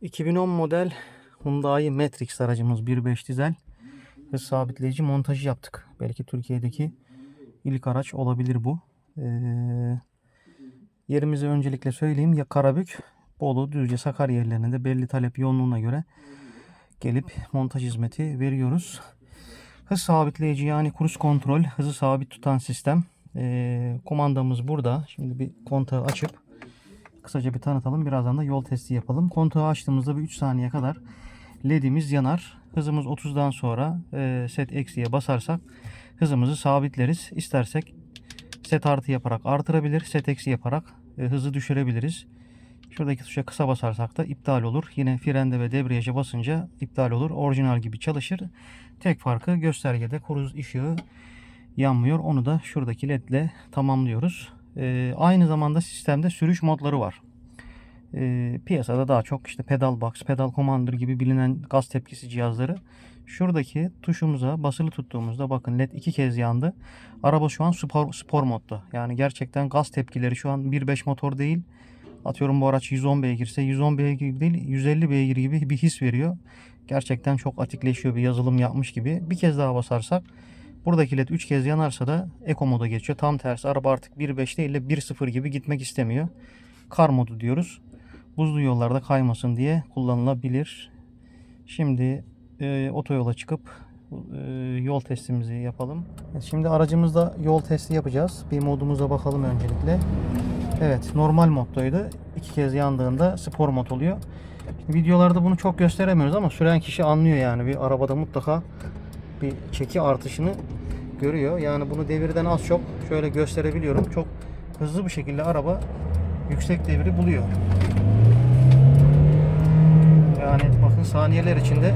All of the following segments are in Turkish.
2010 model Hyundai Matrix aracımız 1.5 dizel hız sabitleyici montajı yaptık. Belki Türkiye'deki ilk araç olabilir bu. Ee, yerimizi öncelikle söyleyeyim. Ya Karabük, Bolu, Düzce, Sakarya yerlerine de belli talep yoğunluğuna göre gelip montaj hizmeti veriyoruz. Hız sabitleyici yani cruise kontrol, hızı sabit tutan sistem. Ee, komandamız burada. Şimdi bir kontağı açıp kısaca bir tanıtalım. Birazdan da yol testi yapalım. Kontağı açtığımızda bir 3 saniye kadar ledimiz yanar. Hızımız 30'dan sonra e, set eksiye basarsak hızımızı sabitleriz. İstersek set artı yaparak artırabilir, set eksi yaparak e, hızı düşürebiliriz. Şuradaki tuşa kısa basarsak da iptal olur. Yine frende ve debriyaja basınca iptal olur. Orijinal gibi çalışır. Tek farkı göstergede kruz ışığı yanmıyor. Onu da şuradaki ledle tamamlıyoruz. Ee, aynı zamanda sistemde sürüş modları var. Ee, piyasada daha çok işte pedal box, pedal commander gibi bilinen gaz tepkisi cihazları. Şuradaki tuşumuza basılı tuttuğumuzda bakın led iki kez yandı. Araba şu an spor, spor modda. Yani gerçekten gaz tepkileri şu an 1.5 motor değil. Atıyorum bu araç 110 beygirse 110 beygir değil 150 beygir gibi bir his veriyor. Gerçekten çok atikleşiyor bir yazılım yapmış gibi. Bir kez daha basarsak buradaki led 3 kez yanarsa da Eco moda geçiyor. Tam tersi araba artık 1.5 değil de 1.0 gibi gitmek istemiyor. Kar modu diyoruz. Buzlu yollarda kaymasın diye kullanılabilir. Şimdi e, otoyola çıkıp e, yol testimizi yapalım. Şimdi aracımızda yol testi yapacağız. Bir modumuza bakalım öncelikle. Evet normal moddaydı. İki kez yandığında spor mod oluyor. Videolarda bunu çok gösteremiyoruz ama süren kişi anlıyor yani. Bir arabada mutlaka bir çeki artışını görüyor. Yani bunu devirden az çok şöyle gösterebiliyorum. Çok hızlı bir şekilde araba yüksek devri buluyor. Yani bakın saniyeler içinde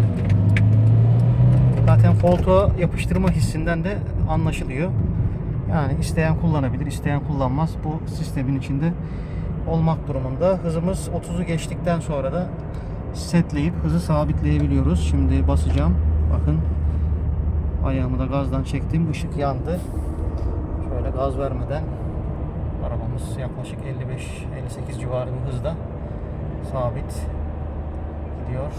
zaten koltuğa yapıştırma hissinden de anlaşılıyor. Yani isteyen kullanabilir, isteyen kullanmaz. Bu sistemin içinde olmak durumunda. Hızımız 30'u geçtikten sonra da setleyip hızı sabitleyebiliyoruz. Şimdi basacağım. Bakın ayağımı da gazdan çektim. Işık yandı. Şöyle gaz vermeden arabamız yaklaşık 55-58 civarı bir hızda sabit gidiyor.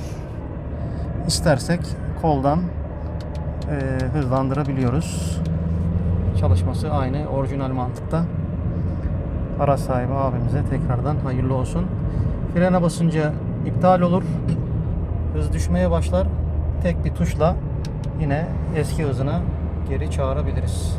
İstersek koldan e, hızlandırabiliyoruz. Çalışması aynı orijinal mantıkta. Araç sahibi abimize tekrardan hayırlı olsun. Frene basınca iptal olur. Hız düşmeye başlar. Tek bir tuşla yine eski hızına geri çağırabiliriz.